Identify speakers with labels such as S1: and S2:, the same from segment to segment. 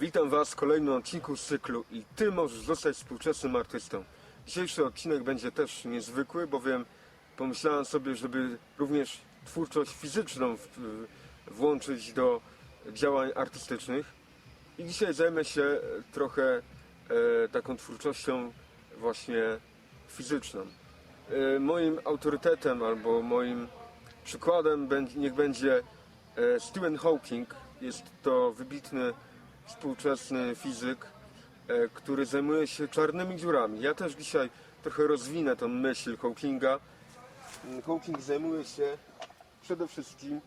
S1: Witam Was w kolejnym odcinku z cyklu i Ty możesz zostać współczesnym artystą. Dzisiejszy odcinek będzie też niezwykły, bowiem pomyślałem sobie, żeby również twórczość fizyczną włączyć do działań artystycznych. I dzisiaj zajmę się trochę e, taką twórczością właśnie fizyczną. E, moim autorytetem albo moim przykładem niech będzie e, Stephen Hawking. Jest to wybitny współczesny fizyk, e, który zajmuje się czarnymi dziurami. Ja też dzisiaj trochę rozwinę tą myśl Hawkinga. Mm, Hawking zajmuje się przede wszystkim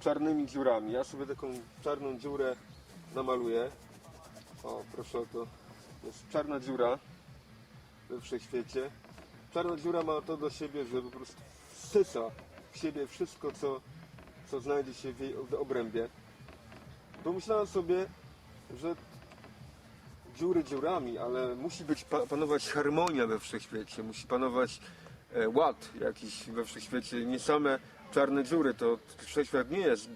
S1: czarnymi dziurami. Ja sobie taką czarną dziurę namaluję. O, proszę o to. To jest czarna dziura we wszechświecie. Czarna dziura ma to do siebie, że po prostu wsysa w siebie wszystko, co, co znajdzie się w jej obrębie. Pomyślałem sobie, że dziury dziurami, ale musi być pa- panować harmonia we wszechświecie, musi panować e, ład jakiś we wszechświecie. Nie same czarne dziury, to wszechświat nie jest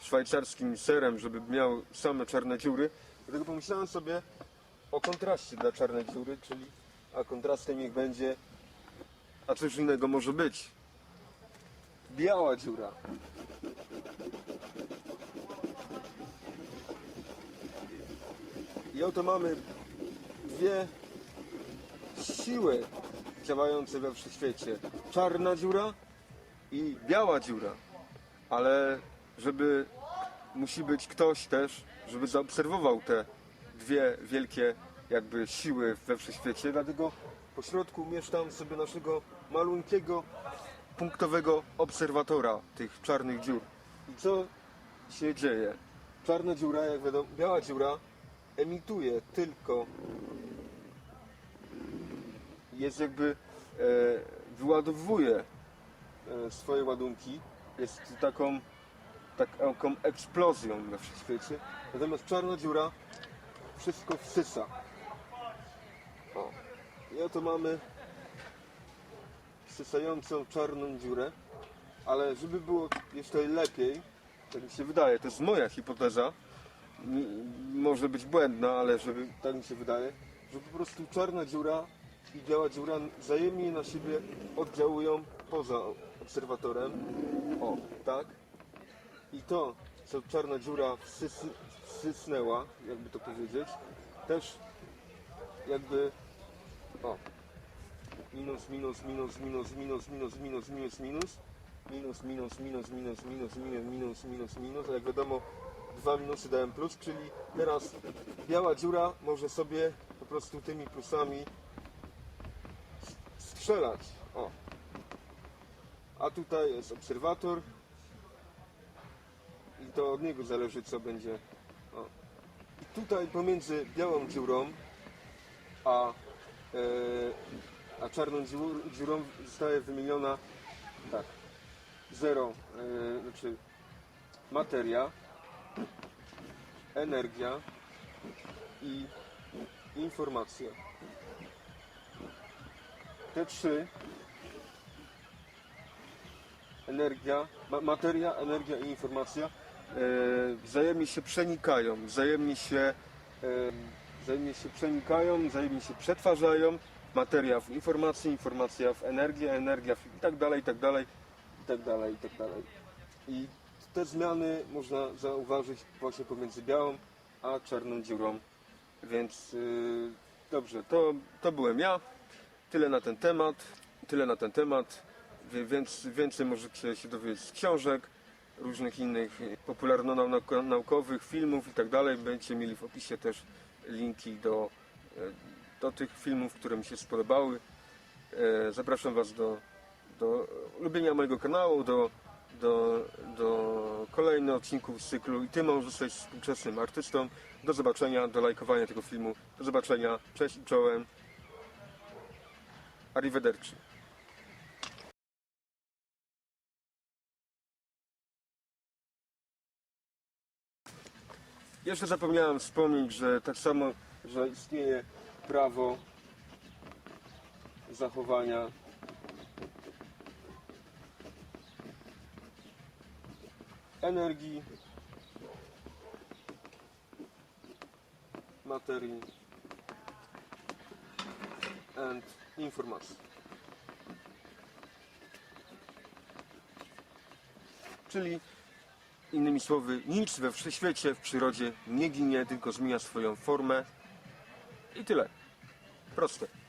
S1: szwajcarskim serem, żeby miał same czarne dziury. Dlatego pomyślałem sobie o kontraście dla czarnej dziury, czyli a kontrastem niech będzie, a coś innego może być. Biała dziura. I oto mamy dwie siły działające we wszechświecie. Czarna dziura i biała dziura. Ale żeby musi być ktoś też, żeby zaobserwował te dwie wielkie jakby siły we wszechświecie. Dlatego po środku umieszczam sobie naszego malunkiego punktowego obserwatora tych czarnych dziur. I co się dzieje? Czarna dziura, jak wiadomo, biała dziura emituje tylko jest jakby e, wyładowuje e, swoje ładunki. Jest taką taką eksplozją we wszechświecie natomiast czarna dziura wszystko wsysa. O. i oto mamy wsysającą czarną dziurę. Ale żeby było jeszcze lepiej tak mi się wydaje, to jest moja hipoteza może być błędna, ale żeby, tak mi się wydaje, że po prostu czarna dziura i biała dziura wzajemnie na siebie oddziałują poza obserwatorem. O, tak. I to, co czarna dziura wsys, wsysnęła, jakby to powiedzieć, też jakby o, minus, minus, minus, minus, minus, minus, minus, minus, minus, minus, minus, minus, minus, minus, minus, minus, minus, minus, a jak wiadomo dwa minusy dałem plus, czyli teraz biała dziura może sobie po prostu tymi plusami strzelać. O. A tutaj jest obserwator i to od niego zależy co będzie. O. I tutaj pomiędzy białą dziurą a, e, a czarną dziur, dziurą zostaje wymieniona tak zero, e, znaczy materia, energia i informacja. Te trzy energia, ma, materia, energia i informacja e, wzajemnie się przenikają, wzajemnie się, e, wzajemnie się przenikają, wzajemnie się przetwarzają. Materia w informację, informacja w energię, energia w i tak dalej, i tak dalej, i te zmiany można zauważyć właśnie pomiędzy białą a czarną dziurą. Więc yy, dobrze, to, to byłem ja. Tyle na ten temat. Tyle na ten temat. Więc więcej możecie się dowiedzieć z książek, różnych innych popularno-naukowych, filmów i tak dalej. Będziecie mieli w opisie też linki do, y, do tych filmów, które mi się spodobały. E, Zapraszam Was do, do lubienia mojego kanału, do, do, do kolejnych odcinków z cyklu i Ty możesz zostać współczesnym artystą. Do zobaczenia, do lajkowania tego filmu. Do zobaczenia. Cześć i czołem. Arrivederci. Jeszcze zapomniałem wspomnieć, że tak samo, że istnieje prawo zachowania energii materii and informacji. Czyli innymi słowy, nic we wszechświecie, w przyrodzie nie ginie, tylko zmienia swoją formę i tyle. Proste.